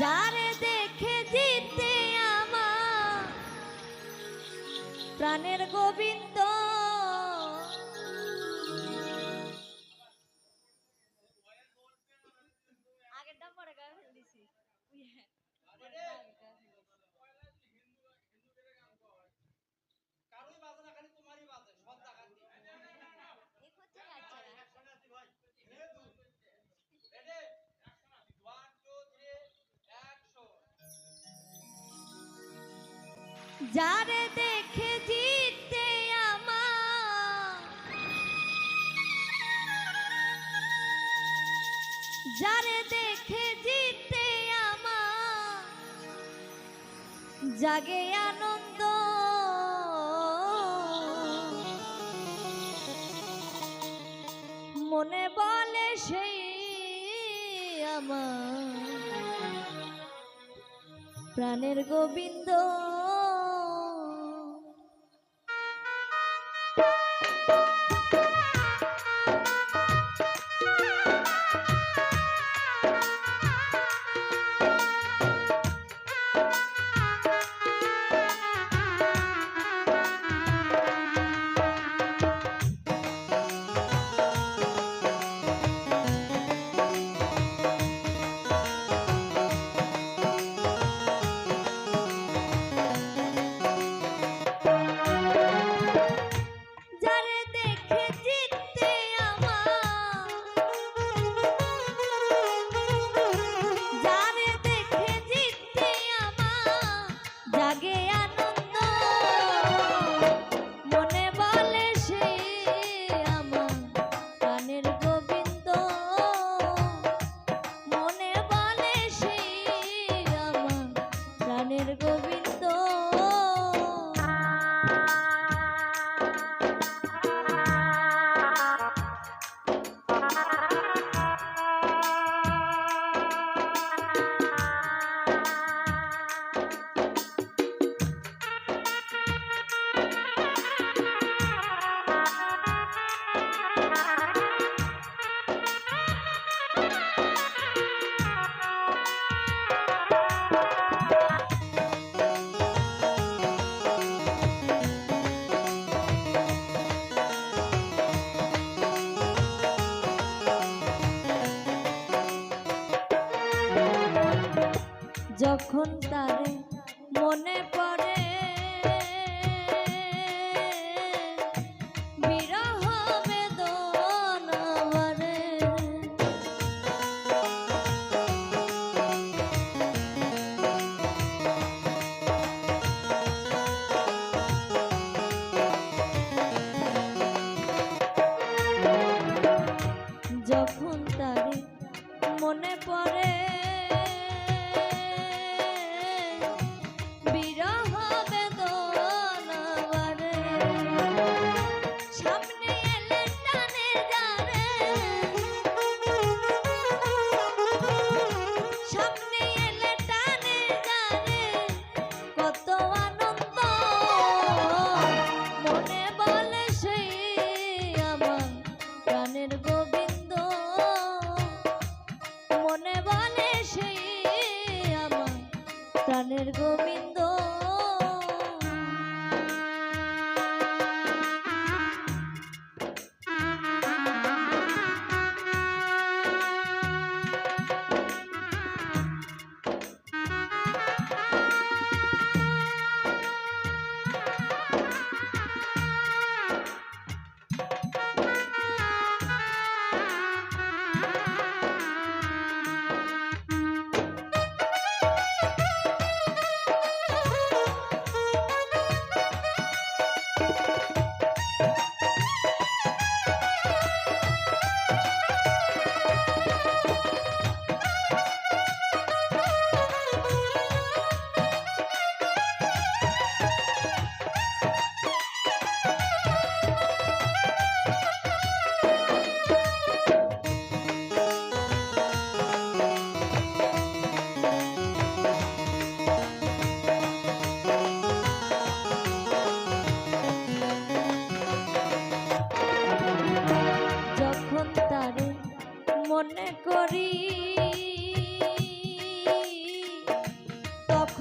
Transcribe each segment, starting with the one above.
যারে দেখে জিতে আমার। প্রাণের গোবিন্দ যারে দেখে জিতে আমার। যারে দেখে জিতে আমার। জাগে আনন্দ। মনে বলে সেই আমার। প্রাণের গোবিন্দ যখন তার মনে পড়ে গো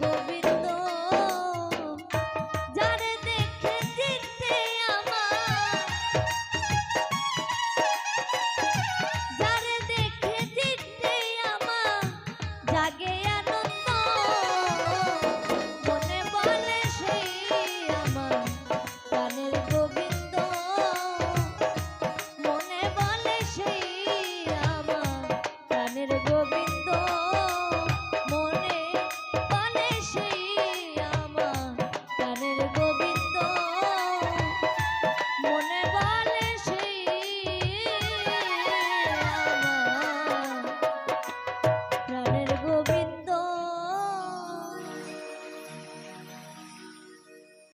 গো bye.